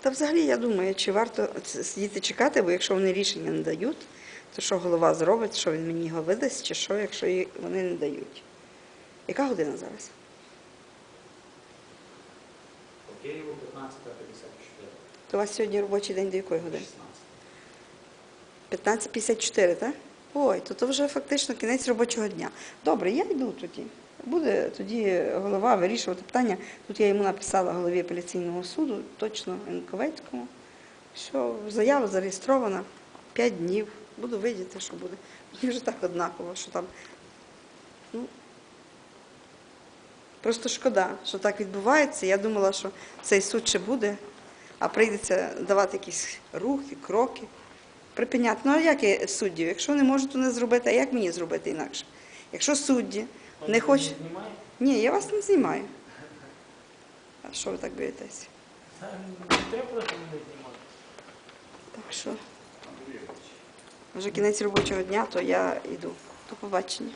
Та взагалі я думаю, чи варто сидіти чекати, бо якщо вони рішення не дають, то що голова зробить, що він мені його видасть, чи що, якщо вони не дають. Яка година зараз? По Києву 15.54. То у вас сьогодні робочий день до якої години? 16. 15.54, так? Ой, то, то вже фактично кінець робочого дня. Добре, я йду тоді. Буде тоді голова вирішувати питання. Тут я йому написала голові апеляційного суду, точно Енковецькому, що заява зареєстрована 5 днів. Буду видіти, що буде. Мені вже так однаково, що там. Ну, просто шкода, що так відбувається. Я думала, що цей суд ще буде, а прийдеться давати якісь рухи, кроки. Припиняти. Ну а як я суддів? Якщо не можу, то не зробити, а як мені зробити інакше? Якщо судді не хочуть. Ні, я вас не знімаю. А що ви так боїтесь? Так що вже кінець робочого дня, то я йду. До побачення.